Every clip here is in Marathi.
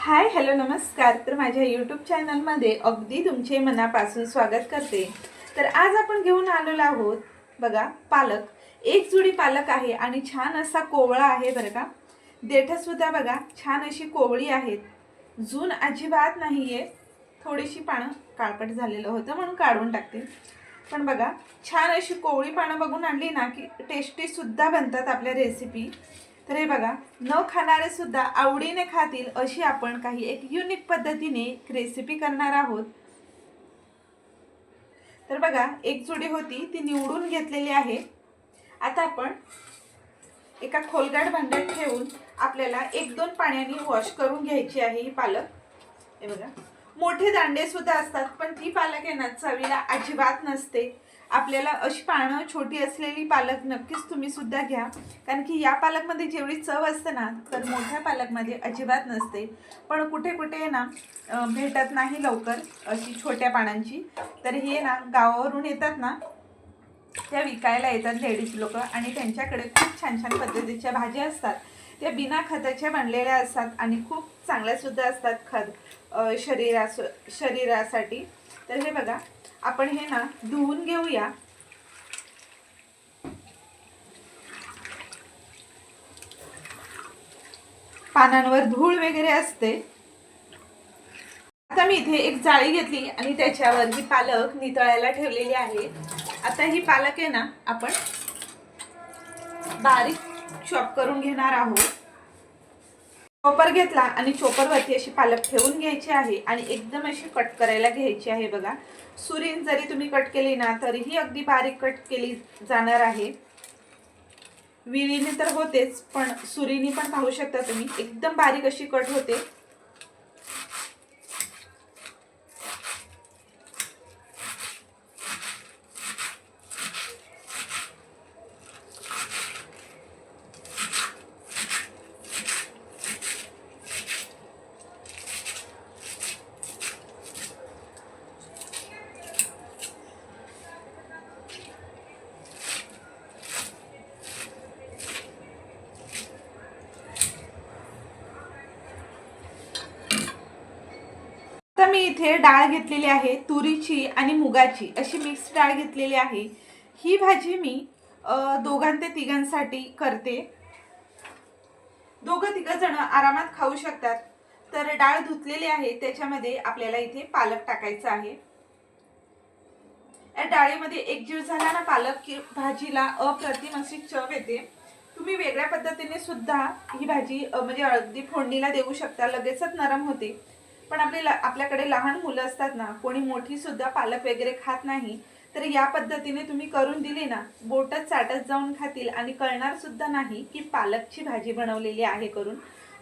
हाय हॅलो नमस्कार. तर माझ्या यूट्यूब चॅनलमध्ये अगदी तुमचे मनापासून स्वागत करते. तर आज आपण घेऊन आलेलो आहोत बघा पालक. एक जुडी पालक आहे आणि छान असा कोवळा आहे बरं का. देठसुद्धा बघा छान अशी कोवळी आहेत. जून अजिबात नाही आहे थोडीशी पानं काळपट झालेलं होतं म्हणून काढून टाकते. पण बघा छान अशी कोवळी पानं बघून आणली ना की टेस्टीसुद्धा बनतात आपल्या रेसिपी तर हे बघा न खाणारे सुद्धा आवडीने खातील अशी आपण काही एक युनिक पद्धतीने रेसिपी करणार आहोत. तर बघा एक जुडी होती ती निवडून घेतलेली आहे. आता आपण एका खोलगाड भांड्यात ठेवून आपल्याला एक दोन पाण्याने वॉश करून घ्यायची आहे ही पालक. हे बघा मोठे दांडे सुद्धा असतात पण ती पालक आहे ना चवीला अजिबात नसते. आपल्याला अशी पानं छोटी असलेली पालक नक्कीच तुम्ही सुद्धा घ्या. कारण की या पालकमध्ये जेवढी चव असते ना तर मोठ्या पालकमध्ये अजिबात नसते. पण कुठे कुठे ना भेटत नाही लवकर अशी छोट्या पानांची. तर हे ना गावावरून येतात ना त्या विकायला येतात लेडीज लोक आणि त्यांच्याकडे खूप छान छान पद्धतीच्या भाज्या असतात. त्या बिना खताच्या बनलेल्या असतात आणि खूप चांगल्यासुद्धा असतात खत शरीरास शरीरासाठी. तर हे बघा आपण हे ना धुवून घेऊया. पानांवर धूळ वगैरे असते. आता मी इथे एक जाळी घेतली आणि त्याच्यावर ही पालक नितळायला ठेवलेली आहे. आता ही पालक आहे ना आपण बारीक चॉप करून घेणार आहोत. चोपर घेतला आणि चोपरवरती अशी पालक ठेवून घ्यायची आहे आणि एकदम अशी कट करायला घ्यायची आहे बघा. सुरीन जरी तुम्ही कट केली ना तरीही अगदी बारीक कट केली जाणार आहे. विळीने तर होतेच पण सुरीने पण पाहू शकता तुम्ही. एकदम बारीक अशी कट होते. आता मी इथे डाळ घेतलेली आहे तुरीची आणि मुगाची अशी मिक्स डाळ घेतलेली आहे. ही भाजी मी दोघां ते तिघांसाठी करते. दोघं तिघंजणं आरामात खाऊ शकतात. तर डाळ धुतलेली आहे त्याच्यामध्ये आपल्याला इथे पालक टाकायचा आहे. या डाळीमध्ये एकजीव झाला ना पालक की भाजीला अप्रतिम अशी चव येते. तुम्ही वेगळ्या पद्धतीने सुद्धा ही भाजी म्हणजे अगदी फोडणीला देऊ शकता लगेचच नरम होते. पण आपली आपल्याकडे लहान मुलं असतात ना कोणी मोठी सुद्धा पालक वगैरे खात नाही तर या पद्धतीने तुम्ही करून दिली ना बोटच चाटत जाऊन खातील आणि कळणार सुद्धा नाही की पालकची भाजी बनवलेली आहे करून.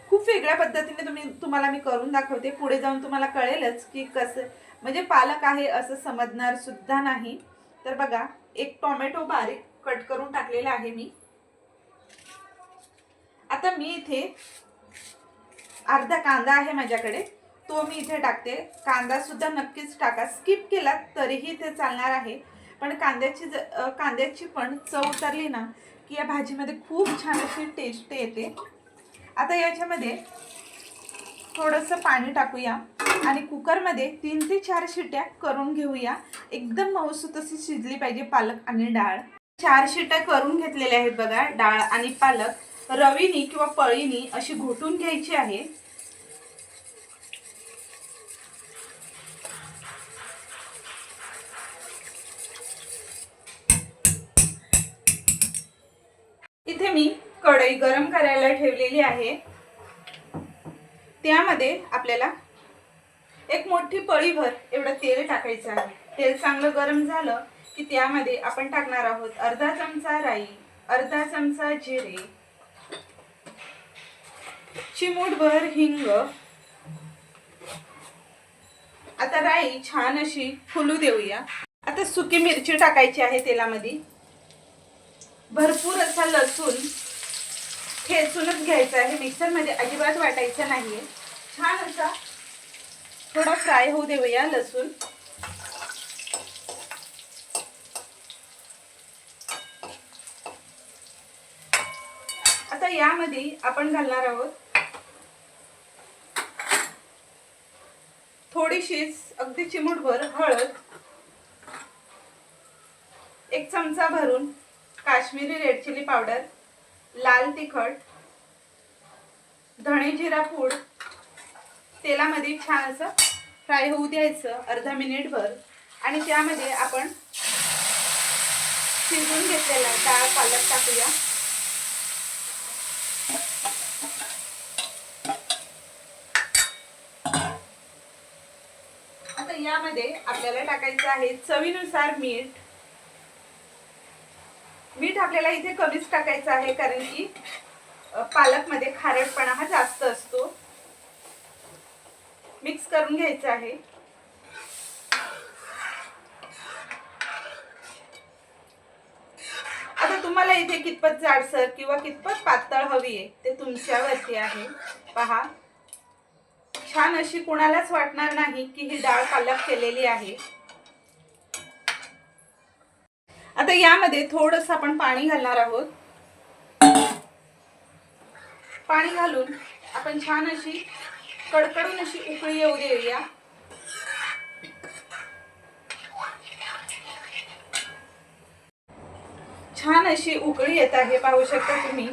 खूप वेगळ्या पद्धतीने तुम्ही तुम्हाला मी करून दाखवते. पुढे जाऊन तुम्हाला कळेलच की कसं म्हणजे पालक आहे असं समजणार सुद्धा नाही. तर बघा एक टोमॅटो बारीक कट करून टाकलेला आहे मी. आता मी इथे अर्धा कांदा आहे माझ्याकडे. तो मी इथे टाकते. कांदासुद्धा नक्कीच टाका. स्किप केला तरीही ते चालणार आहे. पण कांद्याची ज कांद्याची पण चव उतरली ना की या भाजीमध्ये खूप छान अशी टेस्ट येते. आता याच्यामध्ये थोडंसं पाणी टाकूया आणि कुकरमध्ये तीन ते चार शिट्या करून घेऊया. एकदम मऊसूत अशी शिजली पाहिजे पालक आणि डाळ. चार शिट्या करून घेतलेल्या आहेत बघा डाळ आणि पालक. रवीनी किंवा पळीनी अशी घोटून घ्यायची आहे. इथे मी कढई गरम करायला ठेवलेली आहे. त्यामध्ये आपल्याला एक मोठी पळीभर एवढं तेल टाकायचं आहे. तेल चांगलं गरम झालं की त्यामध्ये आपण टाकणार आहोत अर्धा चमचा राई अर्धा चमचा जिरे चिमूटभर हिंग. आता राई छान अशी फुलू देऊया. आता सुकी मिरची टाकायची आहे तेलामध्ये. भरपूर असा लसूण ठेचूनच घ्यायचा आहे. मिक्सरमध्ये अजिबात वाटायचं नाहीये. छान असा थोडा फ्राय होऊ देऊया लसूण. आता यामध्ये आपण घालणार आहोत थोडीशीच अगदी चिमूटभर हळद. एक चमचा भरून काश्मीरी रेड चिली पावडर लाल तिखट धणे जिरा पूड तेलामध्ये छान असं फ्राय होऊ द्यायचं अर्धा मिनिटभर. आणि त्यामध्ये आपण शिजवून घेतलेला डाळ पालक टाकूया. आता यामध्ये आपल्याला टाकायचं आहे चवीनुसार मीठ. मीठ आपल्याला इथे कमीच टाकायचं आहे कारण की पालकमध्ये खारटपणा हा जास्त असतो. मिक्स करून घ्यायचं आहे. आता तुम्हाला इथे कितपत जाडसर किंवा कितपत पातळ हवी आहे ते तुमच्यावरती आहे. पहा. छान अशी कोणालाच वाटणार नाही की ही डाळ पालक केलेली आहे. आता यामध्ये थोडस आपण पाणी घालणार आहोत. पाणी घालून आपण छान अशी कडकडून अशी उकळी येऊ देऊया. छान अशी उकळी येत आहे पाहू शकता तुम्ही.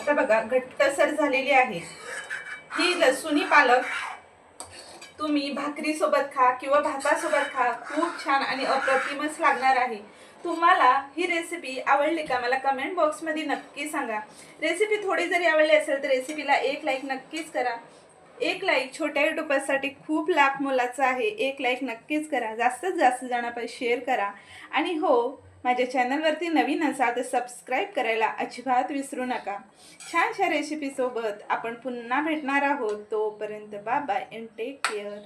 आता बघा घट्टसर झालेली आहे. ही लसुणी पालक तुम्ही भाकरी सोबत खा किंवा भातासोबत खा. खूप छान आणि अप्रतिमच लागणार आहे. तुम्हाला ही रेसिपी आवडली का? मला कमेंट बॉक्समध्ये नक्की सांगा. रेसिपी थोडी जरी आवडली असेल तर रेसिपीला एक लाईक नक्कीच करा. एक लाईक छोट्या युट्यूबर्ससाठी खूप लाख मोलाचं आहे. एक लाईक नक्कीच करा. जास्तीत जास्त जणांपर्यंत शेअर करा. आणि हो माझ्या चॅनलवरती नवीन असाल तर सबस्क्राईब करायला अजिबात विसरू नका. छानशा रेसिपीसोबत आपण पुन्हा भेटणार आहोत. तोपर्यंत bye bye and take care